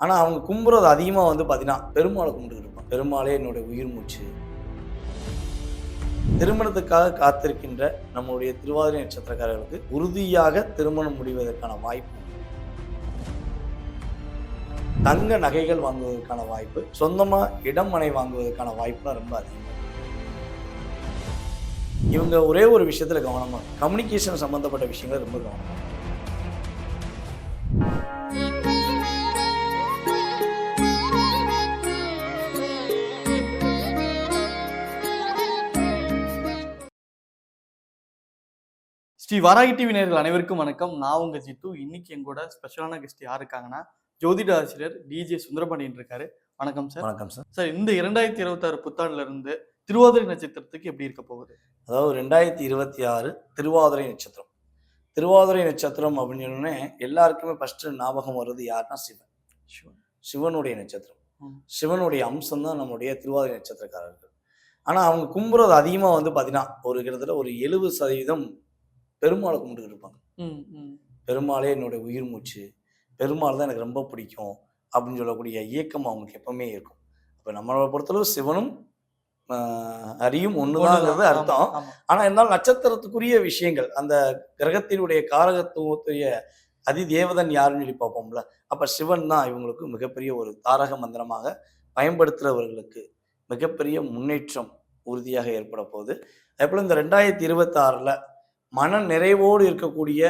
ஆனால் அவங்க கும்புறது அதிகமாக வந்து பார்த்தீங்கன்னா பெருமாளை கும்பிட்டுக்கிட்டு இருப்பாங்க. பெருமாளே என்னுடைய உயிர் மூச்சு. திருமணத்துக்காக காத்திருக்கின்ற நம்முடைய திருவாதிரை நட்சத்திரக்காரர்களுக்கு உறுதியாக திருமணம் முடிவதற்கான வாய்ப்பு தங்க நகைகள் வாங்குவதற்கான வாய்ப்பு சொந்தமாக இடம் மனை வாங்குவதற்கான வாய்ப்புலாம் ரொம்ப அதிகம். இவங்க ஒரே ஒரு விஷயத்தில் கவனமாக கம்யூனிகேஷன் சம்மந்தப்பட்ட விஷயங்கள் ரொம்ப கவனமாக ஸ்ரீ வாராகி டிவி நேயர்கள் அனைவருக்கும் வணக்கம். நான் உங்க ஜித்து. இன்னைக்கு எங்கூட ஸ்பெஷலான கெஸ்ட் யார் இருக்காங்கன்னா ஜோதிட ஆசிரியர் டிஜே சுந்தரபாண்டியன் இருக்காரு. வணக்கம் சார். வணக்கம் சார். சார் இந்த இரண்டாயிரத்தி இருபத்தாறு புத்தாண்டுல இருந்து திருவாதிரை நட்சத்திரத்துக்கு எப்படி இருக்க போகுது? அதாவது ரெண்டாயிரத்தி இருபத்தி ஆறு திருவாதிரை நட்சத்திரம். திருவாதிரை நட்சத்திரம் அப்படின்னு சொன்னோடனே எல்லாருக்குமே ஃபர்ஸ்ட் ஞாபகம் வர்றது யாருன்னா சிவன். சிவன். சிவனுடைய நட்சத்திரம். சிவனுடைய அம்சம் தான் நம்முடைய திருவாதிரை நட்சத்திரக்காரர்கள். ஆனால் அவங்க கும்புறது அதிகமாக வந்து பார்த்தீங்கன்னா ஒரு கிட்டத்தட்ட ஒரு எழுபது சதவீதம் பெருமாளை கும்பிட்டுக்கிட்டு இருப்பாங்க. பெருமாளே என்னுடைய உயிர் மூச்சு பெருமாள் தான் எனக்கு ரொம்ப பிடிக்கும் அப்படின்னு சொல்லக்கூடிய இயக்கம் அவங்களுக்கு எப்பவுமே இருக்கும் இப்போ நம்மளை பொறுத்தளவு சிவனும் ஹரியும் ஒண்ணுதாங்கிறது. அர்த்தம். ஆனா இருந்தாலும் நட்சத்திரத்துக்குரிய விஷயங்கள் அந்த கிரகத்தினுடைய காரகத்துவத்துடைய அதி தேவதன் யாருன்னு சொல்லி பார்ப்போம்ல அப்ப சிவன் தான் இவங்களுக்கு மிகப்பெரிய ஒரு தாரக மந்திரமாக பயன்படுத்துறவர்களுக்கு மிகப்பெரிய முன்னேற்றம் உறுதியாக ஏற்பட போகுது அதே போல இந்த ரெண்டாயிரத்தி இருபத்தி ஆறுல மன நிறைவோடு இருக்கக்கூடிய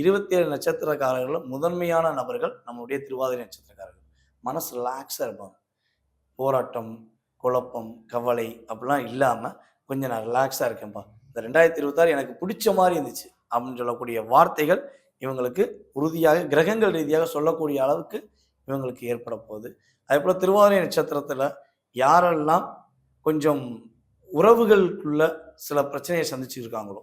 இருபத்தேழு நட்சத்திரக்காரர்கள் முதன்மையான நபர்கள் நம்மளுடைய திருவாதிரை நட்சத்திரக்காரர்கள். மனசு ரிலாக்ஸாக இருப்பாங்க. போராட்டம் குழப்பம் கவலை அப்படிலாம் இல்லாமல் கொஞ்சம் நான் ரிலாக்ஸாக இருக்கேன்ப்பா. இந்த ரெண்டாயிரத்தி இருபத்தாறு எனக்கு பிடிச்ச மாதிரி இருந்துச்சு அப்படின்னு சொல்லக்கூடிய வார்த்தைகள் இவங்களுக்கு உறுதியாக கிரகங்கள் ரீதியாக சொல்லக்கூடிய அளவுக்கு இவங்களுக்கு ஏற்பட போகுது. அதே போல் திருவாதிரை நட்சத்திரத்தில் யாரெல்லாம் கொஞ்சம் உறவுகளுக்குள்ள சில பிரச்சனையை சந்திச்சிருக்காங்களோ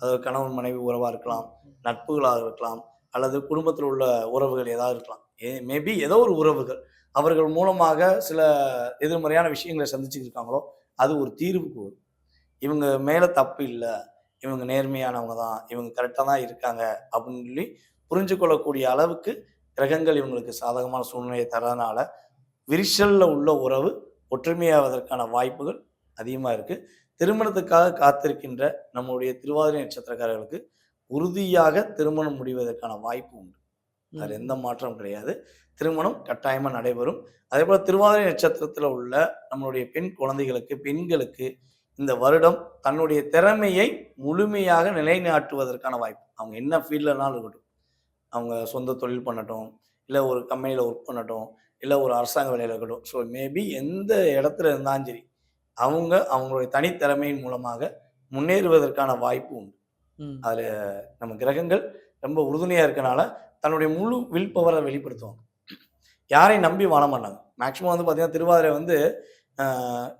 அதாவது கணவன் மனைவி உறவாக இருக்கலாம் நட்புகளாக இருக்கலாம் அல்லது குடும்பத்தில் உள்ள உறவுகள் ஏதாவது இருக்கலாம். ஏ மேபி ஏதோ ஒரு உறவுகள். அவர்கள் மூலமாக சில எதிர்மறையான விஷயங்களை சந்திச்சுருக்காங்களோ அது ஒரு தீர்வுக்கு வரும். இவங்க மேலே தப்பு இல்லை இவங்க நேர்மையானவங்க தான் இவங்க கரெக்டாக தான் இருக்காங்க அப்படின்னு சொல்லி புரிஞ்சு கொள்ளக்கூடிய அளவுக்கு கிரகங்கள் இவங்களுக்கு சாதகமான சூழ்நிலையை தரதுனால விரிசல்ல உள்ள உறவு ஒற்றுமையாவதற்கான வாய்ப்புகள் அதிகமாக இருக்குது திருமணத்துக்காக காத்திருக்கின்ற நம்முடைய திருவாதிரை நட்சத்திரக்காரர்களுக்கு உறுதியாக திருமணம் முடிவதற்கான வாய்ப்பு உண்டு. அது எந்த மாற்றம் கிடையாது. திருமணம் கட்டாயமாக நடைபெறும். அதே போல் திருவாதிரை நட்சத்திரத்தில் உள்ள நம்மளுடைய பெண் குழந்தைகளுக்கு பெண்களுக்கு இந்த வருடம் தன்னுடைய திறமையை முழுமையாக நிலைநாட்டுவதற்கான வாய்ப்பு. அவங்க என்ன ஃபீல்ட்லனாலும் இருக்கட்டும். அவங்க சொந்த தொழில் பண்ணட்டும் இல்லை ஒரு கம்பெனியில் ஒர்க் பண்ணட்டும் இல்லை ஒரு அரசாங்க வேலையில் இருக்கட்டும். ஸோ மேபி எந்த இடத்துல இருந்தாலும் சரி அவங்க அவங்களுடைய தனித்திறமையின் மூலமாக முன்னேறுவதற்கான வாய்ப்பு உண்டு. ம். நம்ம கிரகங்கள் ரொம்ப உறுதுணையாக இருக்கனால தன்னுடைய முழு வில் பவரை வெளிப்படுத்துவாங்க. யாரையும் நம்பி வாழ மாட்டாங்க. மேக்ஸிமம் வந்து பார்த்தீங்கன்னா திருவாதிரை வந்து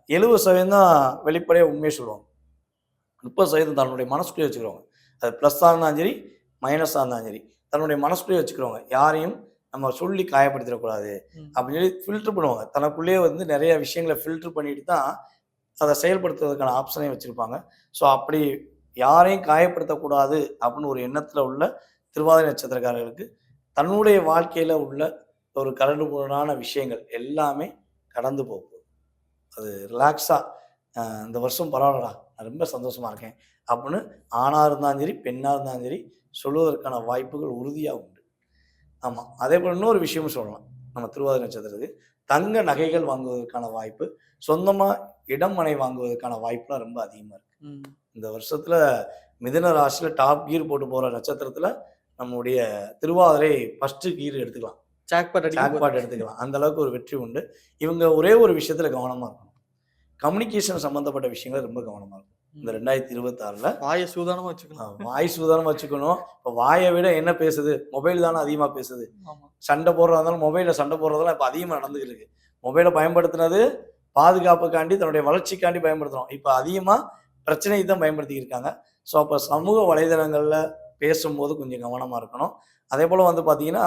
எழுபது சதவீதம் தான் வெளிப்படையாக உண்மையை சொல்லுவாங்க. முப்பது சதவீதம் தன்னுடைய மனசுக்குள்ளே வச்சுக்கிறவங்க. அது ப்ளஸ்ஸாக இருந்தாலும் சரி மைனஸாக இருந்தாலும் சரி தன்னுடைய மனசுக்குள்ளேயே வச்சுக்கிறவங்க. யாரையும் நம்ம சொல்லி காயப்படுத்திடக்கூடாது. அப்படின்னு சொல்லி ஃபில்டர் பண்ணுவாங்க. தனக்குள்ளேயே வந்து நிறைய விஷயங்களை ஃபில்டர் பண்ணிட்டு தான் அதை செயல்படுத்துவதற்கான ஆப்ஷனையும் வச்சுருப்பாங்க. ஸோ அப்படி யாரையும் காயப்படுத்தக்கூடாது அப்படின்னு ஒரு எண்ணத்தில் உள்ள திருவாதிரை நட்சத்திரக்காரர்களுக்கு தன்னுடைய வாழ்க்கையில் உள்ள ஒரு கரடுமுரடான விஷயங்கள் எல்லாமே கடந்து போகும். அது ரிலாக்ஸாக இந்த வருஷம் பரவாயில்லடா நான் ரொம்ப சந்தோஷமாக இருக்கேன் அப்படின்னு ஆணாக இருந்தாலும் சரி பெண்ணாக இருந்தாலும் சரி சொல்வதற்கான வாய்ப்புகள் உறுதியாக உண்டு. ஆமாம் அதே போல் இன்னொரு விஷயமும் சொல்லலாம். நம்ம திருவாதிரை நட்சத்திரத்துக்கு தங்க நகைகள் வாங்குவதற்கான வாய்ப்பு சொந்தமாக இடம் மனை வாங்குவதற்கான வாய்ப்புலாம் ரொம்ப அதிகமாக இருக்குது. இந்த வருஷத்துல மிதுன ராசியில டாப் கீர் போட்டு போற நட்சத்திரத்துல நம்முடைய திருவாதிரை ஃபர்ஸ்ட் கீர் எடுத்துக்கலாம். Jackpot jackpot. எடுத்துக்கலாம். அந்த அளவுக்கு ஒரு வெற்றி உண்டு. இவங்க ஒரே ஒரு விஷயத்துல கவனமா இருக்கணும். கம்யூனிகேஷன் சம்பந்தப்பட்ட விஷயங்கள் ரொம்ப கவனமா இருக்கும் இந்த ரெண்டாயிரத்தி இருபத்தி ஆறுல வாயை சூதானமா வச்சுக்கணும். வாய் சுதாரணமா வச்சுக்கணும். இப்போ வாயை விட என்ன பேசுது? மொபைல் தானே அதிகமா பேசுது. சண்டை போடுறதா இருந்தாலும் மொபைலில் சண்டை போடுறதெல்லாம் இப்போ அதிகமாக நடந்துகிட்டு இருக்கு. மொபைலை பயன்படுத்தினது பாதுகாப்புக்காண்டி தன்னுடைய வளர்ச்சிக்காண்டி பயன்படுத்துகிறோம் இப்போ அதிகமாக பிரச்சனைக்கு தான் பயன்படுத்திக்கிட்டு இருக்காங்க. ஸோ அப்போ சமூக வலைதளங்களில் பேசும்போது கொஞ்சம் கவனமாக இருக்கணும். அதே போல் வந்து பார்த்தீங்கன்னா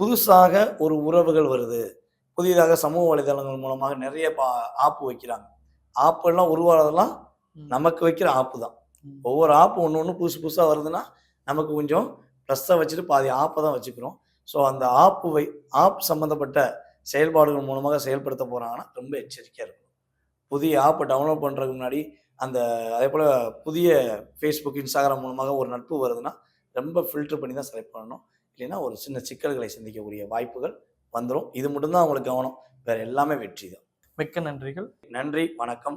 புதுசாக ஒரு உறவுகள் வருது. புதிதாக சமூக வலைதளங்கள் மூலமாக நிறைய பா ஆப்பு வைக்கிறாங்க. ஆப்பெல்லாம் உருவாகிறதெல்லாம். நமக்கு வைக்கிற ஆப்பு தான். ஒவ்வொரு ஆப்பு ஒன்று ஒன்று புதுசு புதுசாக வருதுன்னா நமக்கு கொஞ்சம் ப்ளஸ்ஸை வச்சுட்டு பாதி ஆப்பை தான் வச்சுக்கிறோம். ஸோ அந்த ஆப்பு வை ஆப் சம்மந்தப்பட்ட செயல்பாடுகள் மூலமாக செயல்படுத்த போகிறாங்கன்னா ரொம்ப எச்சரிக்கையாக இருக்கும் புதிய ஆப்பை டவுன்லோட் பண்ணுறதுக்கு முன்னாடி அந்த அதே போல் புதிய ஃபேஸ்புக் இன்ஸ்டாகிராம் மூலமாக ஒரு நட்பு வருதுன்னா ரொம்ப ஃபில்டர் பண்ணி தான் செலக்ட் பண்ணணும். இல்லைன்னா ஒரு சின்ன சிக்கல்களை சந்திக்கக்கூடிய வாய்ப்புகள் வந்துடும் இது மட்டும்தான் அவங்களுக்கு கவனம். வேறு எல்லாமே வெற்றி தான் மிக்க நன்றிகள். நன்றி வணக்கம்.